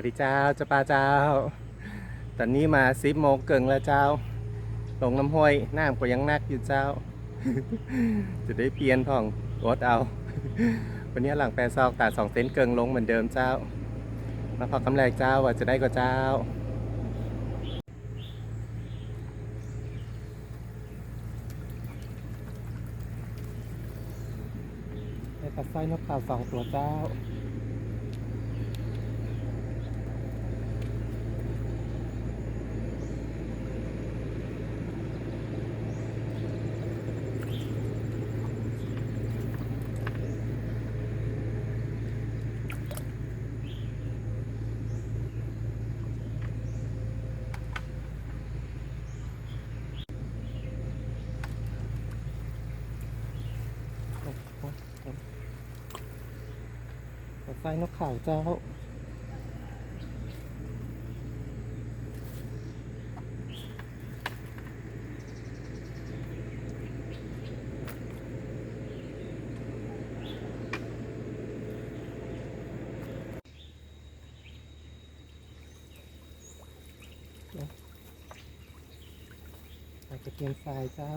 วัสดีเจ้าเจ้าป้าเจ้า ตอนนี้มาสิบโมงเกิงแล้วเจ้า ลงน้ำห้วยน้ำก็ยังนักอยู่เจ้า จะได้เปลี่ยนพ่องรถเอา วันนี้หลังแปรซอกตาสองเซนเกิงลงเหมือนเดิมเจ้ามาพอคำแรเจ้าว่าจะได้ก็เจ้าได้ตัดไส้นกข่าวสองตัวเจ้า ตัดไส้นกข่าวเจ้าอาจจะเพียนทรายเจ้า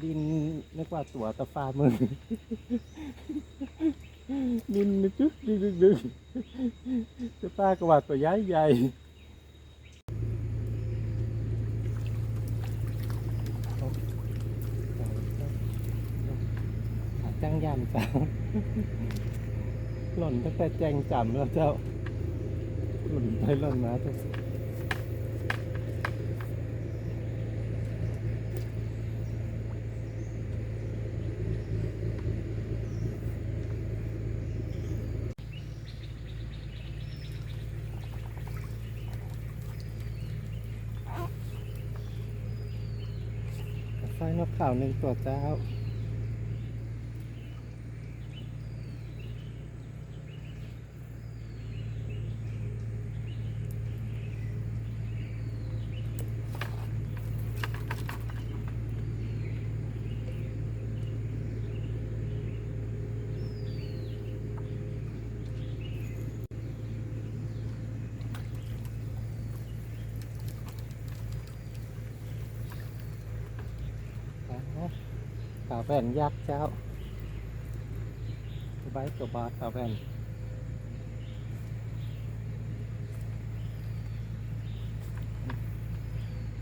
ดินนึกว่าตัวตะฟามือดินนึกดึกดึกดึกดึกเจะป้ากว่าตัวใหญ่ใหญ่จ้างยามเจ้าหล่นตั้งแต่แจงจำแล้วเจ้าหล่นไปหล่นมาเจ้า ไฟนกข่าวหนึ่งตัวเจ้า แวแผ่นยักษ์เจ้าใบตัวบาดตาแว่น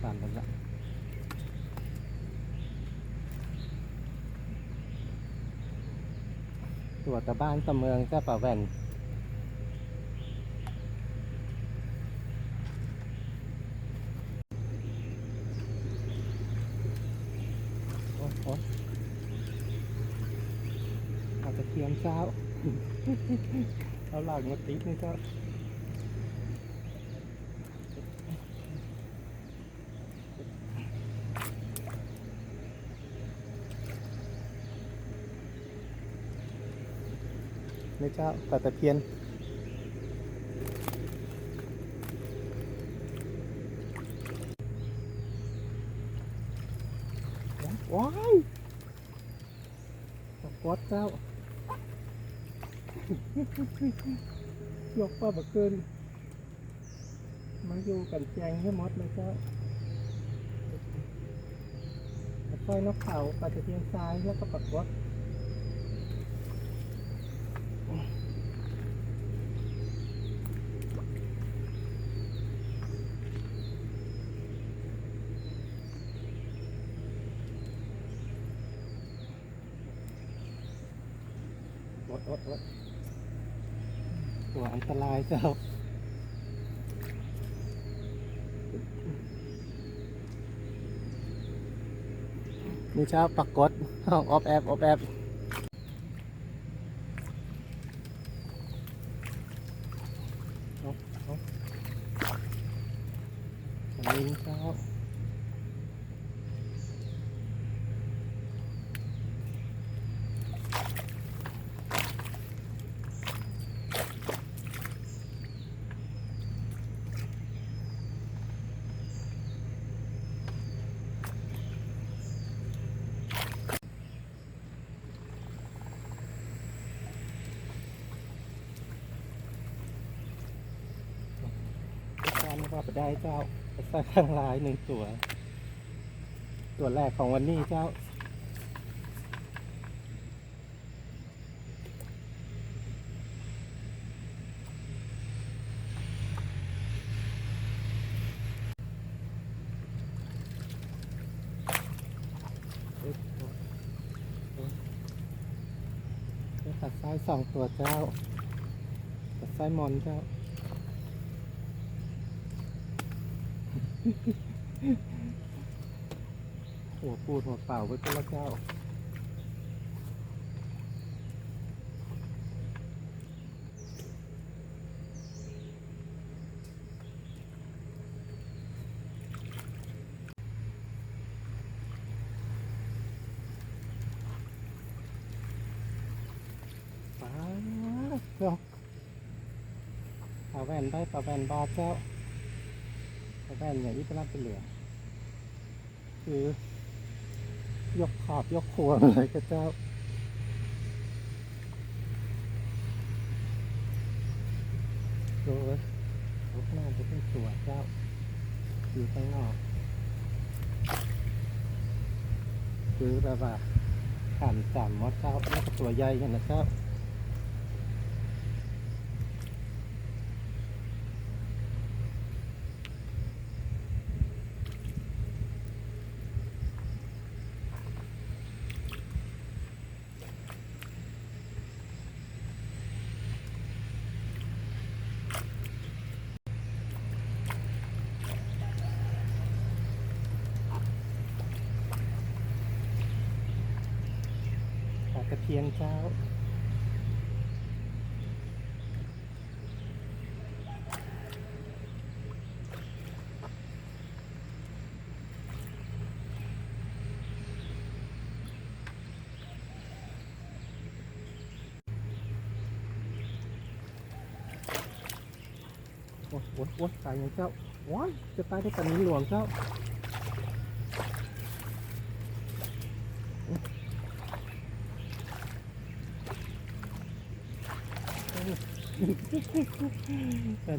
ปั่นไปละตัวตะบ้านตะเมืองเจ้าป่าแว่นโอ้โหอาจจะเทียมเจ้า เอาหลังมาติดนี่เจ้านี่เจ้าปลาตะเพียนว้ายตกวัดเจ้า ยกป้าบักเกิน มาอยู่กันแจงให้หมดเลยเจ้าไฟนกเขาปลาตะเพียนซ้ายแล้วก็ปักวัดอดอดอด ตัวอันตรายเจ้านี่เช้าปรากฏห้ออฟแอฟออฟแอฟเอาเออันนี้เช้า น ไปได้เจ้าปใส่ข้างลายหนึ่งตัว ตัวแรกของวันนี้เจ้า ตัดไส้สองตัวเจ้า ตัดไส้มอนเจ้า หัวปูดหัวเปล่าไว้ก็ล้วเจ้าป้าเจ้าปลาแว่นได้ปลาแว่นบาเจ้า ปลาแว่นอย่างนี้ก็น่าเป็นเหลือ คือยกขอบยกครัวเลยก็เจ้าดูเว้ยยกหน้าจะเป็นตัวเจ้า อยู่ข้างนอกคือแบบว่าขันสามมดเจ้าแล้วก็ตัวใหญ่กันนะเจ้า เทียมเจ้าโอ้โหโอ้โหตายอย่างเจ้าว้ายจะตายด้วยกันนี้หลวงเจ้า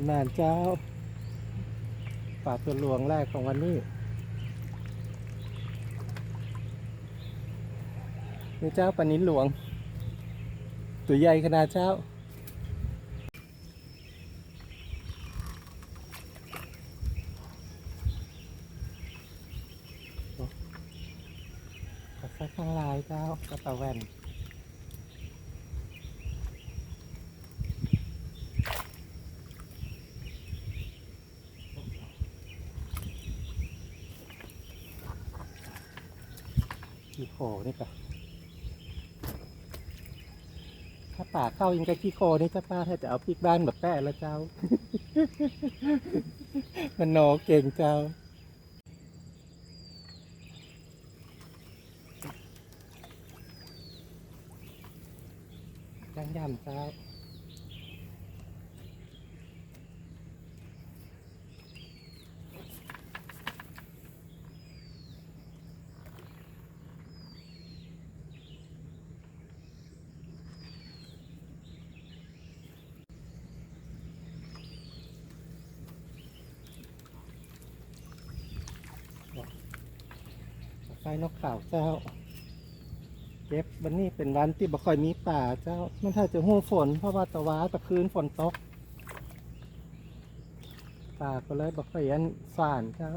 นานเจ้าป่าตัวหลวงแรกของวันนี้ นี่เจ้าปลานินหลวง ตัวใหญ่ขนาดเจ้ากระซักข้างลายเจ้ากระตะแว่น ขี้โคนี่ปะถ้าป่า เข้ายังกับขี้โคนี่เจ้าป้าถ้าจะเอาพริกบ้านแบบแป้แล้วเจ้า มันโนเก่งเจ้าจังยำเจ้า ไฟนกข่าวเจ้า เก็บวันนี้เป็นวันที่บ่ค่อยมีป่าเจ้า มันถ้าจะหู้ฝน เพราะว่าตะว้าตะคืนฝนตก ป่าก็เลยบ่ค่อยันสานเจ้า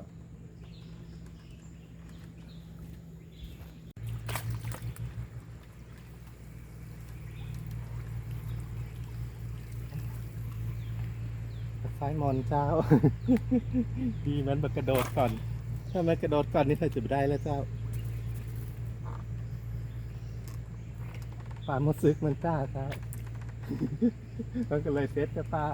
ไฟมอนเจ้า ดีมันมากระโดดก่อน ถ้ามันกระโดดก่อนนี่ถ้าจะไม่ได้แล้วเจ้า ป่ามดซึกมันกล้าเจ้ามันก็เลยเซตกับป้า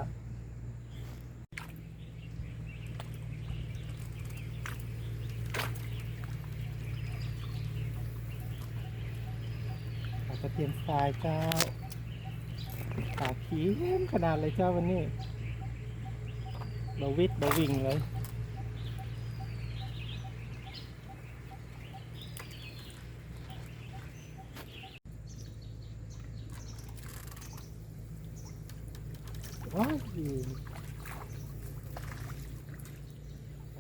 ปลากระเทียมทรายเจ้าปาเขียมขนาดเลยเจ้าวันนี้บาวิดบาวิงเลย ว้าย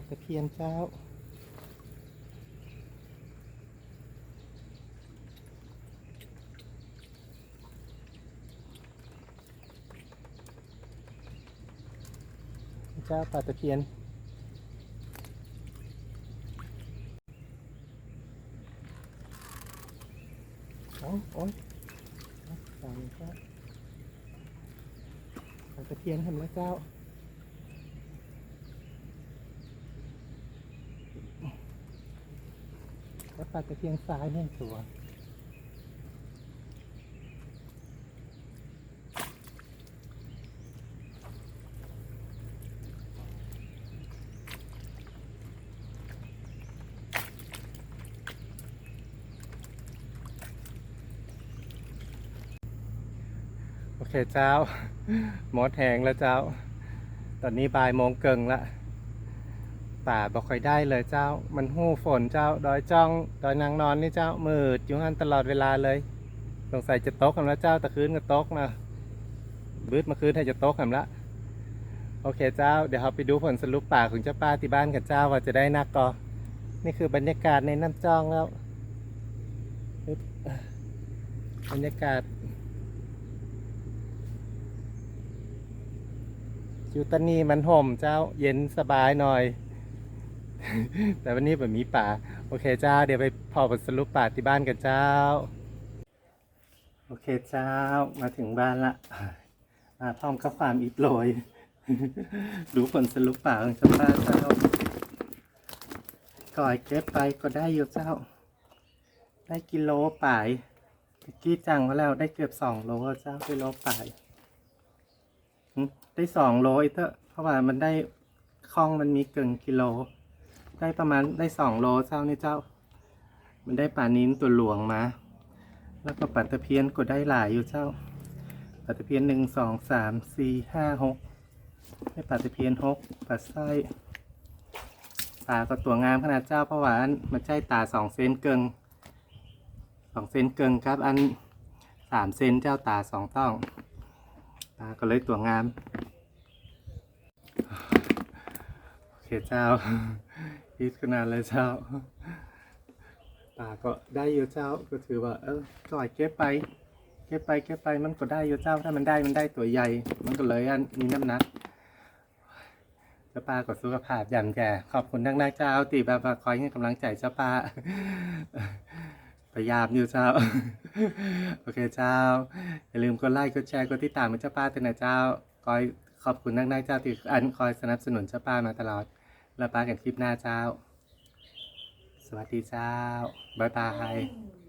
ตะเพียนเจ้าเจ้าปลาตะเพียน โอ้โอ้ยเอาสามเจ้าปลาตะเพียนเห็นไหมเจ้าแล้วปลาตะเพียนซ้ายหนึ่งตัวโอเคเจ้า หมดแหงแล้วเจ้า ตอนนี้บ่ายโมงเกิงละป่าบอกค่อยได้เลยเจ้า มันหู้ฝนเจ้า ดอยจ้อง ดอยนางนอนนี่เจ้า มืดอยู่หันตลอดเวลาเลย สงสัยจะตกกันแล้วเจ้า ตะคืนก็ตกนะบืดมาคืนให้จะตกกันละ โอเคเจ้า เดี๋ยวเราไปดูผลสรุปป่าของเจ้าป้าที่บ้านกันเจ้าว่าจะได้นักกอนี่คือบรรยากาศในน้ำจ้องแล้วปึ๊บบรรยากาศ อยู่ตอนนี้มันห่มเจ้าเย็นสบายหน่อย แต่วันนี้แบบมีป่า โอเคเจ้า เดี๋ยวไปพอผลสรุปป่าที่บ้านกันเจ้า โอเคเจ้ามาถึงบ้านละมาพร้อมกับความอิดโรยดูผลสรุปป่าของเจ้าป้าเจ้าก่อยเก็บไปก็ได้อยู่เจ้า ได้กิโลป่ายกี้จังมาแล้วได้เกือบสองโลเจ้ากิโลป่าย ได้สองโลอีกเถอะเพราะว่ามันได้คล้องมันมีเกินกิโล ได้ประมาณได้สองโลเจ้านี่เจ้า มันได้ปลานิ้นตัวหลวงมา แล้วก็ปลาตะเพียนก็ได้หลายอยู่เจ้าปลาตะเพียนหนึ่งสองสามสี่ห้าหกได้ปลาตะเพียนหกปลาสร้อยปลาก็ตัวงามขนาดเจ้าเพราะว่าอันมันใช่ตาสองเซนเกิงสองเซนเกิงครับอันสามเซนเจ้าตาสองต้อง ตาก็เลยตัวงาม โอเคเจ้าฮิตขนาดเลยเจ้าตาก็ได้อยู่เจ้า ก็ถือว่า เออก่อยเก็บไป เก็บไปเก็บไปมันก็ได้อยู่เจ้า ถ้ามันได้มันได้ตัวใหญ่ มันก็เลยอันมีน้ำหนักเจ้าป้าก็สุขภาพย่ำแย่ขอบคุณทั้งนักเจ้าตีแบบาคอยให้กำลังใจเจ้าป้า พยายามอยู่เจ้า โอเคเจ้า อย่าลืมกดไลค์ กดแชร์ กดติดตามเจ้าป้าด้วนะเจ้าคอยขอบคุณนักนักเจ้าที่อันคอยสนับสนุนเจ้าป้ามาตลอด แล้วป้ากันคลิปหน้าเจ้า สวัสดีเจ้า บ๊ายบาย